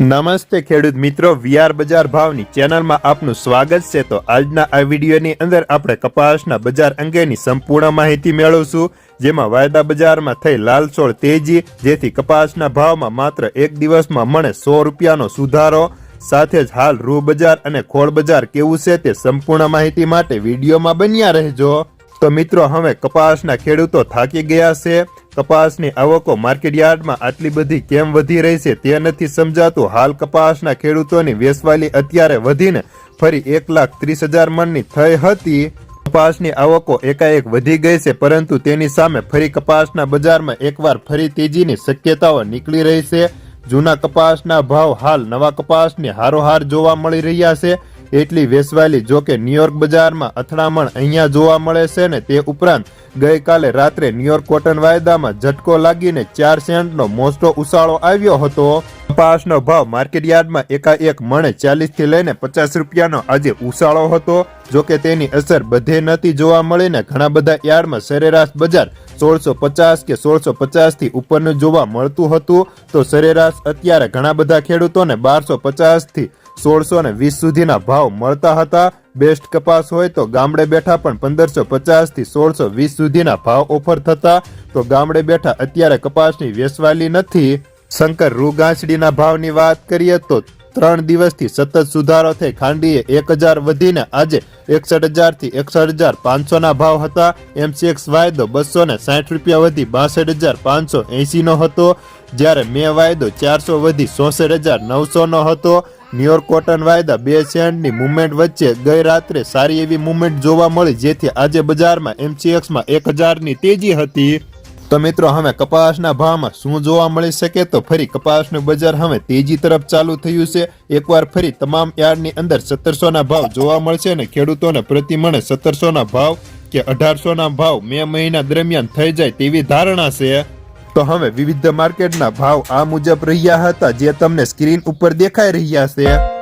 નમસ્તે ખેડૂત મિત્રો, વીઆર બજાર ભાવની ચેનલમાં આપનું સ્વાગત છે. તો આજના આ વિડીયોની અંદર આપણે કપાસના બજાર અંગેની સંપૂર્ણ માહિતી મેળવશું, જેમાં વાયદા બજારમાં થઈ લાલસોળ તેજી, જેથી કપાસના ભાવમાં માત્ર એક દિવસમાં મળે સો રૂપિયાનો સુધારો. સાથે જ હાલ રૂ બજાર અને ખોળ બજાર કેવું છે તે સંપૂર્ણ માહિતી માટે વિડીયોમાં બન્યા રહેજો. તો મિત્રો, હવે કપાસના ખેડૂતો થાકી ગયા છે. કપાસની આવકો માર્કેટ યાર્ડમાં આટલી બધી કેમ વધી રહી છે તે નથી સમજાતું. હાલ કપાસના ખેડૂતોની વેસવાલી અત્યારે વધીને ફરી એક લાખ ત્રીસ હજાર મણની થઈ હતી. કપાસની આવકો એકાએક વધી ગઈ છે, પરંતુ તેની સામે ફરી કપાસના બજારમાં એકવાર ફરી તેજીની શક્યતાઓ નીકળી રહી છે. જૂના કપાસના ભાવ હાલ નવા કપાસની હારોહાર જોવા મળી રહ્યા છે. એટલી વેસવાલી જો કે ન્યુયોર્ક બજારમાં અથડામણ અહીંયા જોવા મળે છે ને તે ઉપરાંત ગઈકાલે રાત્રે ન્યુયોર્ક કોટન વાયદામાં ઝટકો લાગીને ચાર સેન્ટનો મોસ્ટો ઉછાળો આવ્યો હતો. કપાસનો ભાવ માર્કેટ યાર્ડમાં એકાએક મણે ચાલીસથી લઈને પચાસ રૂપિયાનો આજે ઉછાળો હતો. જો કે તેની અસર બધે નથી જોવા મળીને ઘણા બધા યાર્ડમાં સરેરાશ બજાર સોળસો પચાસ કે સોળસો પચાસથી ઉપરનું જોવા મળતું હતું. તો સરેરાશ અત્યારે ઘણા બધા ખેડૂતોને બારસો પચાસથી સોળસો ને વીસ સુધીના ભાવ મળતા હતા. બેસ્ટ કપાસ હોય તો ગામડે બેઠા પણ પંદરસો પચાસથી સોળસો વીસ સુધીના ભાવ ઓફર થતા. તો ગામડે બેઠા અત્યારે કપાસની વેસવાલી નથી. શંકર રૂગાંસડીના ભાવની વાત કરીએ તો ત્રણ દિવસથી સતત સુધારો થઈ ખાંડીએ એક હજાર વધીને આજે એકસઠ હજારથી એકસઠ હજાર પાંચસોના ભાવ હતા. એમસીએક્સ વાયદો બસો ને સાઠ રૂપિયા વધી બાસઠ હજાર પાંચસો એંસીનો હતો. જ્યારે મે વાયદો ચારસો વધી ચોસઠ હજાર નવસોનો હતો. ન્યુયોર્ક કોટન વાયદા બે સેન્ટની મુવમેન્ટ વચ્ચે ગઈ રાત્રે સારી એવી મુવમેન્ટ જોવા મળી, જેથી આજે બજારમાં એમસીએક્સમાં એક હજારની તેજી હતી. તો મિત્રો, હવે કપાસના ભાવમાં શું જોવા મળી શકે? તો ફરી કપાસનું બજાર હવે તેજી તરફ ચાલુ થયું છે. એકવાર ફરી તમામ યાર્ડની અંદર સત્તરસોના ભાવ જોવા મળશે અને ખેડૂતોને પ્રતિ મણે સત્તરસોના ભાવ કે અઢારસોના ભાવ મે મહિના દરમિયાન થઈ જાય તેવી ધારણા છે. તો હવે વિવિધ માર્કેટના ભાવ આ મુજબ રહ્યા હતા, જે તમને સ્ક્રીન ઉપર દેખાઈ રહ્યા છે.